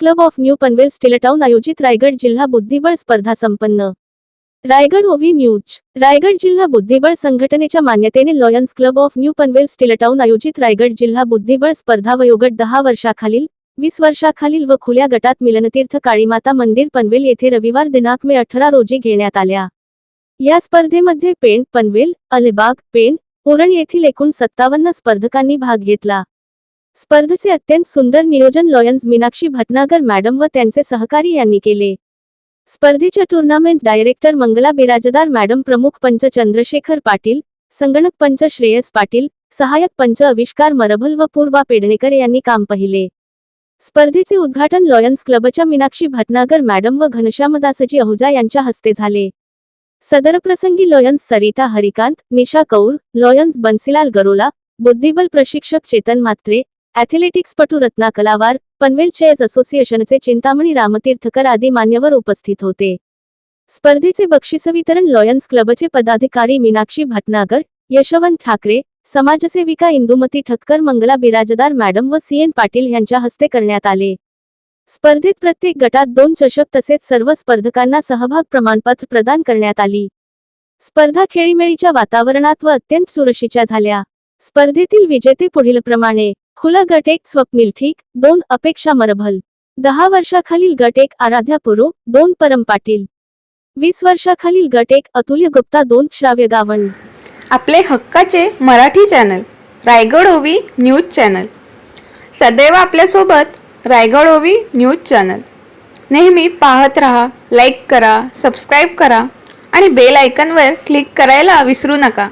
Club of new Panvel steeltown आयोजित रायगड जिल्हा बुद्धिबळ स्पर्धा संपन्न. रायगड ओव्ही न्यूज. रायगड जिल्हा बुद्धिबळ संघटनेच्या मान्यतेने Lions club of new Panvel steeltown आयोजित रायगड जिल्हा बुद्धिबळ स्पर्धा वयोगट दहा वर्षाखालील वीस वर्षाखालील व खुल्या गटात मिलनतीर्थ काळीमाता मंदिर पनवेल येथे रविवार दिनांक मे अठरा रोजी घेण्यात आल्या. या स्पर्धेमध्ये पेण पनवेल अलिबाग पेण ओरण येथील एकूण सत्तावन्न स्पर्धकांनी भाग घेतला. स्पर्धेचे अत्यंत सुंदर नियोजन लॉयन्स मीनाक्षी भटनागर मॅडम व त्यांचे सहकारी यांनी केले. स्पर्धेच्या tournament director Mangala Birajdar madam प्रमुख पंच चंद्रशेखर पाटील संगणक पंच श्रेयस पाटील सहाय्यक पंच आविष्कार मरभल व पूर्वा पेडणेकर यांनी काम पाहिले. स्पर्धेचे उद्घाटन लॉयन्स क्लबच्या मीनाक्षी भटनागर मॅडम व घनश्यामदासजी अहुजा यांच्या हस्ते झाले. सदर प्रसंगी लॉयन्स सरिता हरिकांत निशा कौर लॉयन्स बन्सीलाल गरोला बुद्धिबल प्रशिक्षक चेतन मात्रे ॲथलेटिक्सपटू रत्ना कलावार पनवेल चेस असोसिएशनचे चिंतामणी रामतीर्थकर आदी मान्यवर उपस्थित होते. स्पर्धेचे बक्षिस वितरण लॉयन्स क्लबचे पदाधिकारी मीनाक्षी भटनागर यशवंत ठाकरे समाजसेविका इंदुमती ठक्कर मंगला बिराजदार मॅडम व सी एन पाटील यांच्या हस्ते करण्यात आले. स्पर्धेत प्रत्येक गटात दोन चषक तसेच सर्व स्पर्धकांना सहभाग प्रमाणपत्र प्रदान करण्यात आली. स्पर्धा खेळीमेळीच्या वातावरणात व अत्यंत सुरक्षिच्या झाल्या. स्पर्धेतील विजेते पुढील प्रमाणे खुला गट एक स्वप्नील ठीक दोन अपेक्षा मरभल. दहा वर्षाखालील गट एक आराध्या पुरो दोन परम पाटील. वीस वर्षाखालील गट एक अतुल्य गुप्ता दोन श्राव्य गावण आपले हक्काचे मराठी चॅनल रायगड ओवी न्यूज चॅनल. सदैव आपल्यासोबत रायगड ओवी न्यूज चॅनल. नेहमी पाहत रहा लाईक करा सबस्क्राईब करा आणि बेल आयकनवर क्लिक करायला विसरू नका.